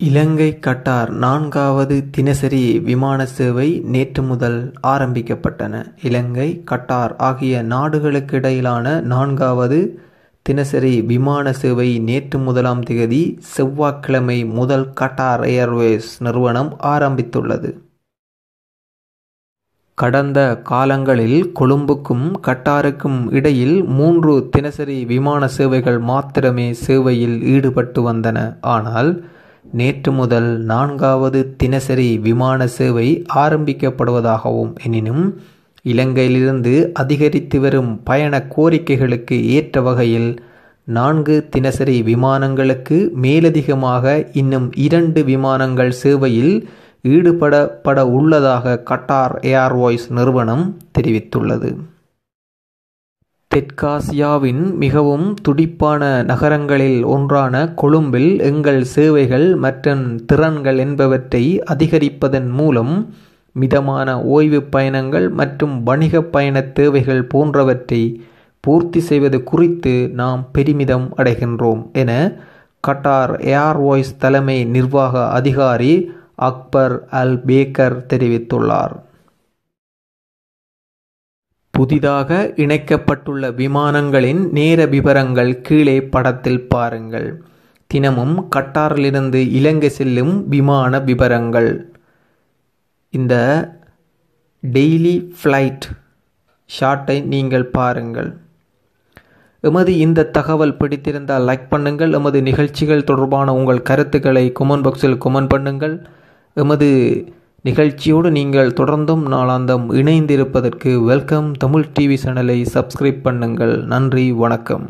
இலங்கை கட்டார் நான்காவது தினசரி விமான சேவை நேற்று முதல் ஆரம்பிக்கப்பட்டன. இலங்கை கட்டார் ஆகிய நாடுகளுக்கிடையிலான நான்காவது தினசரி விமான சேவை நேற்று முதலாம் திகதி செவ்வாய்க்கிழமை முதல் கட்டார் ஏர்வேஸ் நிறுவனம் ஆரம்பித்துள்ளது. கடந்த காலங்களில் கொழும்புக்கும் கட்டாருக்கும் இடையில் மூன்று தினசரி விமான சேவைகள் மாத்திரமே சேவையில் ஈடுபட்டு வந்தன. ஆனால் நேற்று முதல் நான்காவது தினசரி விமான சேவை ஆரம்பிக்கப்படுவதாகவும் எனினும் இலங்கையிலிருந்து அதிகரித்து வரும் பயண கோரிக்கைகளுக்கு ஏற்ற வகையில் நான்கு தினசரி விமானங்களுக்கு மேலதிகமாக இன்னும் இரண்டு விமானங்கள் சேவையில் ஈடுபடப்பட உள்ளதாக கட்டார் ஏர்வாய்ஸ் நிறுவனம் தெரிவித்துள்ளது. தெற்காசியாவின் மிகவும் துடிப்பான நகரங்களில் ஒன்றான கொழும்பில் எங்கள் சேவைகள் மற்றும் திறன்கள் என்பவற்றை அதிகரிப்பதன் மூலம் மிதமான ஓய்வு பயணங்கள் மற்றும் வணிக பயண தேவைகள் போன்றவற்றை பூர்த்தி செய்வது குறித்து நாம் பெருமிதம் அடைகின்றோம் என கட்டார் ஏர்வாய்ஸ் தலைமை நிர்வாக அதிகாரி அக்பர் அல் பேக்கர் தெரிவித்துள்ளார். புதிதாக இணைக்கப்பட்டுள்ள விமானங்களின் நேர விவரங்கள் கீழே படத்தில் பாருங்கள். தினமும் கட்டாரிலிருந்து இலங்கை செல்லும் விமான விவரங்கள். இந்த டெய்லி ஃப்ளைட் ஷார்ட்டை நீங்கள் பாருங்கள். எமது இந்த தகவல் பிடித்திருந்தால் லைக் பண்ணுங்கள். எமது நிகழ்ச்சிகள் தொடர்பான உங்கள் கருத்துக்களை கொமெண்ட் பாக்ஸில் கொமெண்ட் பண்ணுங்கள். எமது நிகழ்ச்சியோடு நீங்கள் தொடர்ந்தும் நாளாந்தம் இணைந்திருப்பதற்கு வெல்கம் தமிழ் டிவி சேனலை சப்ஸ்கிரைப் பண்ணுங்கள். நன்றி வணக்கம்.